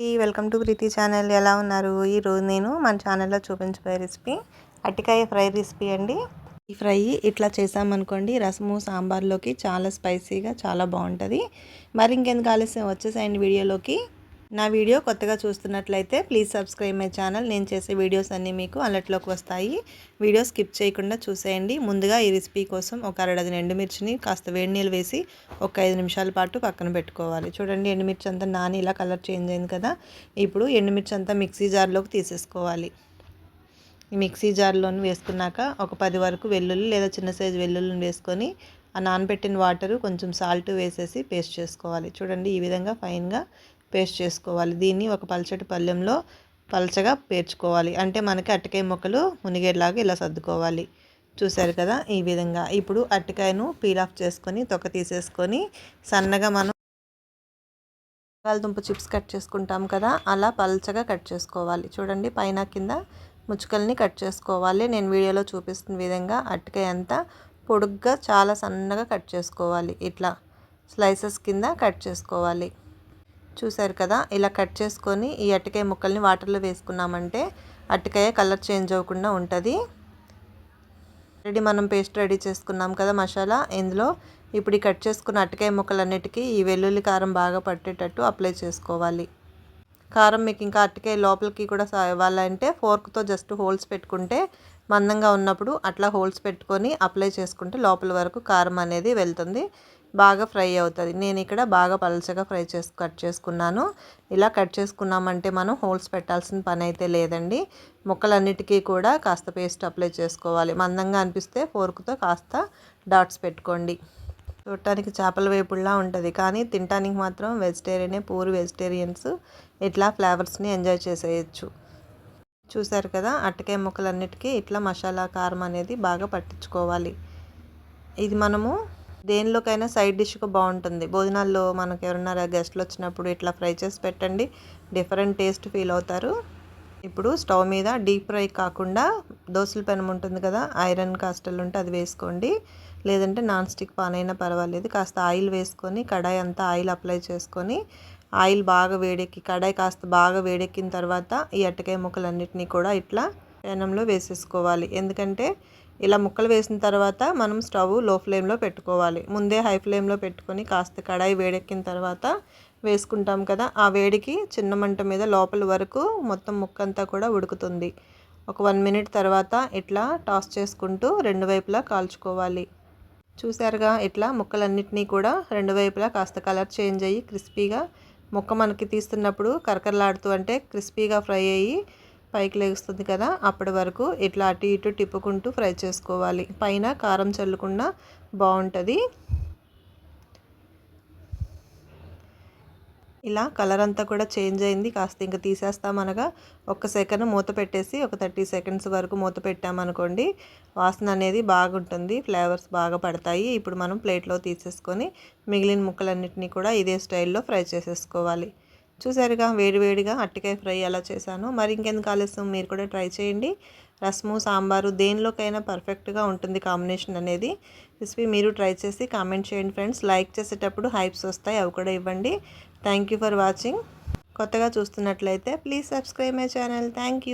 Welcome to Preethi channel. ఎలా ఉన్నారు? ఈరోజు నేను మన ఛానల్లో చూపించబోయే రెసిపీ అట్టికాయ ఫ్రై రెసిపీ అండి. ఈ ఫ్రై ఇట్లా చేసామనుకోండి రసము సాంబార్లోకి చాలా స్పైసీగా చాలా బాగుంటుంది. మరి ఇంకెందుకు ఆలస్యం? వచ్చేసాయండి వీడియోలోకి. నా వీడియో కొత్తగా చూస్తున్నట్లయితే ప్లీజ్ సబ్స్క్రైబ్ మై ఛానల్ నేను చేసే వీడియోస్ అన్నీ మీకు అలర్ట్లోకి వస్తాయి. వీడియో స్కిప్ చేయకుండా చూసేయండి. ముందుగా ఈ రెసిపీ కోసం ఒక అరడజన ఎండుమిర్చిని కాస్త వేడి నీళ్ళు వేసి ఒక ఐదు నిమిషాల పాటు పక్కన పెట్టుకోవాలి. చూడండి ఎండుమిర్చి అంతా నాని ఇలా కలర్ చేంజ్ అయింది కదా. ఇప్పుడు ఎండుమిర్చి అంతా మిక్సీ జార్లోకి తీసేసుకోవాలి. ఈ మిక్సీ జార్లోని వేసుకున్నాక ఒక పది వరకు వెల్లుల్లి లేదా చిన్న సైజు వెల్లుల్లిని వేసుకొని ఆ నానబెట్టిన వాటరు కొంచెం సాల్ట్ వేసేసి పేస్ట్ చేసుకోవాలి. చూడండి ఈ విధంగా ఫైన్గా పేస్ట్ చేసుకోవాలి. దీన్ని ఒక పల్చటి పళ్ళెంలో పల్చగా పేర్చుకోవాలి. అంటే మనకి అట్టకాయ ముక్కలు మునిగేలాగా ఇలా సర్దుకోవాలి. చూశారు కదా ఈ విధంగా. ఇప్పుడు అట్టకాయను పీల్ ఆఫ్ చేసుకొని తొక్క తీసేసుకొని సన్నగా మనం దుంప చిప్స్ కట్ చేసుకుంటాం కదా అలా పల్చగా కట్ చేసుకోవాలి. చూడండి పైన కింద ముచ్చుకల్ని కట్ చేసుకోవాలి. నేను వీడియోలో చూపిస్తున్న విధంగా అట్టకాయ అంతా పొడుగ్గా చాలా సన్నగా కట్ చేసుకోవాలి. ఇట్లా స్లైసెస్ కింద కట్ చేసుకోవాలి. చూసారు కదా ఇలా కట్ చేసుకొని ఈ అట్టకాయ ముక్కల్ని వాటర్లో వేసుకున్నామంటే అట్టకాయ కలర్ చేంజ్ అవ్వకుండా ఉంటుంది. రెడీ మనం పేస్ట్ రెడీ చేసుకున్నాం కదా మసాలా ఇందులో ఇప్పుడు ఈ కట్ చేసుకున్న అట్టకాయ ముక్కలన్నిటికీ ఈ వెల్లుల్లి కారం బాగా పట్టేటట్టు అప్లై చేసుకోవాలి. కారం మీకు ఇంకా అట్టకాయ లోపలికి కూడా ఇవ్వాలంటే ఫోర్క్తో జస్ట్ హోల్స్ పెట్టుకుంటే మందంగా ఉన్నప్పుడు అట్లా హోల్స్ పెట్టుకొని అప్లై చేసుకుంటే లోపల వరకు కారం అనేది వెళ్తుంది. బాగా ఫ్రై అవుతుంది. నేను ఇక్కడ బాగా పలచగా ఫ్రై చేసి కట్ చేసుకున్నాను. ఇలా కట్ చేసుకున్నామంటే మనం హోల్స్ పెట్టాల్సిన పని అయితే లేదండి. ముక్కలన్నిటికీ కూడా కాస్త పేస్ట్ అప్లై చేసుకోవాలి. మందంగా అనిపిస్తే ఫోర్క్తో కాస్త డాట్స్ పెట్టుకోండి. చూడటానికి చేపల వేపుల్లా ఉంటుంది. కానీ తినటానికి మాత్రం వెజిటేరియనే పూర్ వెజిటేరియన్స్ ఇట్లా ఫ్లేవర్స్ని ఎంజాయ్ చేసేయచ్చు. చూసారు కదా అట్టకాయ ముక్కలన్నిటికీ ఇట్లా మసాలా కారం అనేది బాగా పట్టించుకోవాలి. ఇది మనము దేనిలోకైనా సైడ్ డిష్గా బాగుంటుంది. భోజనాల్లో మనకు ఎవరన్నా గెస్ట్లు వచ్చినప్పుడు ఇట్లా ఫ్రై చేసి పెట్టండి. డిఫరెంట్ టేస్ట్ ఫీల్ అవుతారు. ఇప్పుడు స్టవ్ మీద డీప్ ఫ్రై కాకుండా దోశల పెనం ఉంటుంది కదా ఐరన్ కాస్టల్ ఉంటే అది వేసుకోండి. లేదంటే నాన్ స్టిక్ పాన్ అయినా పర్వాలేదు. కాస్త ఆయిల్ వేసుకొని కడాయి అంతా ఆయిల్ అప్లై చేసుకొని ఆయిల్ బాగా వేడెక్కి కడాయి కాస్త బాగా వేడెక్కిన తర్వాత ఈ అట్టకాయ ముక్కలన్నిటినీ కూడా ఇట్లా పెనంలో వేసేసుకోవాలి. ఎందుకంటే ఇలా ముక్కలు వేసిన తర్వాత మనం స్టవ్లో ఫ్లేమ్లో పెట్టుకోవాలి. ముందే హై ఫ్లేమ్లో పెట్టుకొని కాస్త కడాయి వేడెక్కిన తర్వాత వేసుకుంటాం కదా ఆ వేడికి చిన్న మంట మీద లోపల వరకు మొత్తం ముక్కంతా కూడా ఉడుకుతుంది. ఒక వన్ మినిట్ తర్వాత ఇట్లా టాస్ చేసుకుంటూ రెండు వైపులా కాల్చుకోవాలి. చూసారుగా ఇట్లా ముక్కలన్నిటినీ కూడా రెండు వైపులా కాస్త కలర్ చేంజ్ అయ్యి క్రిస్పీగా ముక్క మనకి తీస్తున్నప్పుడు కరకరలాడుతూ అంటే క్రిస్పీగా ఫ్రై అయ్యి పైకి లేస్తుంది కదా అప్పటి వరకు ఇట్లా అటు ఇటు తిప్పుకుంటూ ఫ్రై చేసుకోవాలి. పైన కారం చల్లకుండా బాగుంటుంది. ఇలా కలర్ అంతా కూడా చేంజ్ అయింది. కాస్త ఇంకా తీసేస్తాం అనగా ఒక సెకండ్ మూత పెట్టేసి ఒక థర్టీ సెకండ్స్ వరకు మూత పెట్టామనుకోండి వాసన అనేది బాగుంటుంది ఫ్లేవర్స్ బాగా పడతాయి. ఇప్పుడు మనం ప్లేట్లో తీసేసుకొని మిగిలిన ముక్కలన్నింటినీ కూడా ఇదే స్టైల్లో ఫ్రై చేసేసుకోవాలి. చూసారుగా వేడివేడిగా అట్టికాయ ఫ్రై ఎలా చేశాను. మరి ఇంకెందుకు ఆలస్యం? మీరు కూడా ట్రై చేయండి. రసము సాంబారు దేనిలోకైనా పర్ఫెక్ట్గా ఉంటుంది కాంబినేషన్ అనేది. రెసిపీ మీరు ట్రై చేసి కామెంట్ చేయండి ఫ్రెండ్స్. లైక్ చేసేటప్పుడు హైప్స్ వస్తాయి అవి కూడా ఇవ్వండి. Thank for watching. కొత్తగా చూస్తున్నట్లయితే please subscribe my channel. Thank